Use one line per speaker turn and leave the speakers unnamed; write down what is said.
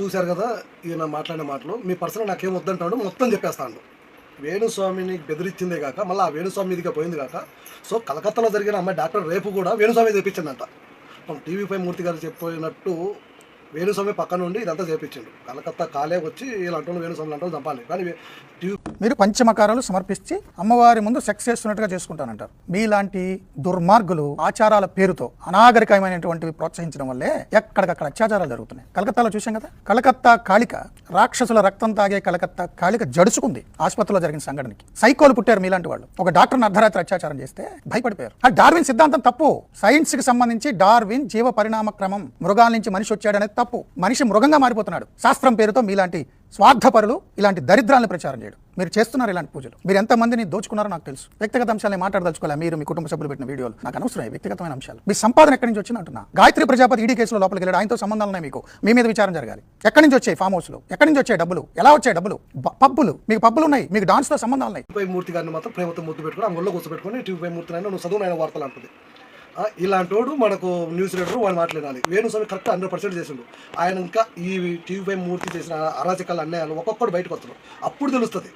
చూశారు కదా ఈయన మాట్లాడిన మాటలు. మీ పర్సనల్ నాకేం వద్దంటాడు మొత్తం చెప్పేస్తాడు. వేణుస్వామిని బెదిరించిందే కాక మళ్ళీ ఆ వేణుస్వామి మీదిగా పోయింది కాక సో కలకత్తాలో జరిగిన అమ్మాయి డాక్టర్ రేపు కూడా వేణుస్వామి తెప్పించిందంట. మనం టీవీ పై మూర్తి గారు చెప్పినట్టు వేణుస్వామి పక్క నుండి ఇదంతా చేపించిండు. కలకత్తా కాలే వచ్చి ఇలాంటి వేణుస్వామి అంటే చంపాలి. కానీ
మీరు పంచమకారాలు సమర్పించి అమ్మవారి ముందు సెక్స్ చేస్తున్నట్టుగా చేసుకుంటానంటారు. మీలాంటి దుర్మార్గులు ఆచారాల పేరుతో అనాగరికమైనటువంటివి ప్రోత్సహించడం వల్లే ఎక్కడికక్కడ అత్యాచారాలు జరుగుతున్నాయి. కలకత్తాలో చూసాం కదా? కలకత్తా కాళిక రాక్షసుల రక్తం తాగే కలకత్తా కాళిక జడుచుకుంది ఆసుపత్రిలో జరిగిన సంఘటనకి. సైకోలు పుట్టారు మీలాంటి వాళ్ళు. ఒక డాక్టర్ని అర్ధరాత్రి అత్యాచారం చేస్తే భయపడిపోయారు. ఆ డార్విన్ సిద్ధాంతం తప్పు. సైన్స్కి సంబంధించి డార్విన్ జీవ పరిణామ క్రమం మృగాల నుంచి మనిషి వచ్చాడనేది తప్పు. మనిషి మృగంగా మారిపోతున్నాడు. శాస్త్రం పేరుతో మీలాంటి స్వార్థపరులు ఇలాంటి దరిద్రాలను ప్రచారం చేయడం. మీరు చేస్తున్నారు ఇలాంటి పూజలు. మీరు ఎంతమందిని దోచుకున్నారో నాకు తెలుసు. వ్యక్తిగత అంశాలని మాట్లాడదలుచుకోలే. మీరు మీ కుటుంబ సభ్యులు పెట్టిన వీడియోలు నాకు అనవసరం వ్యక్తిగతమైన అంశాలు. మీ సంపాదన ఎక్కడి నుంచి వచ్చింది అంటున్నా. గాయత్రి ప్రజాపతి ఈడీ కేసులో లోపలికి వెళ్ళాడు. ఆయనతో సంబంధాలు ఉన్నాయి మీకు. మీ మీద విచారం జరగాలి. ఎక్కడి నుంచి వచ్చాయి ఫామ్ హౌస్లో? ఎక్కడి నుంచి వచ్చాయి డబ్బులు? ఎలా వచ్చాయి డబ్బులు? పబ్బులు. మీకు పబ్బులు ఉన్నాయి. మీకు డాన్స్తో సంబంధాలు ఉన్నాయి.
మూర్తి గారిని మాత్రం ప్రేమతో ముద్దు పెట్టుకుని అంగల్లో కూర్చోబెట్టుకుని టీవీ మూర్తి నువ్వు చదువు వార్తలు అంటుంది. ఇలాంటి వాడు మనకు న్యూస్ రీడర్ వాళ్ళు మాట్లాడాలి. వేణుస్వామి కరెక్ట్ హండ్రెడ్ పర్సెంట్ చేసిండు. ఆయన ఇంకా ఈ టీవీ పై మూర్తి చేసిన అరాచకాలు అన్యాయాలు ఒక్కొక్కడు బయటకు వస్తున్నారు అప్పుడు తెలుస్తుంది.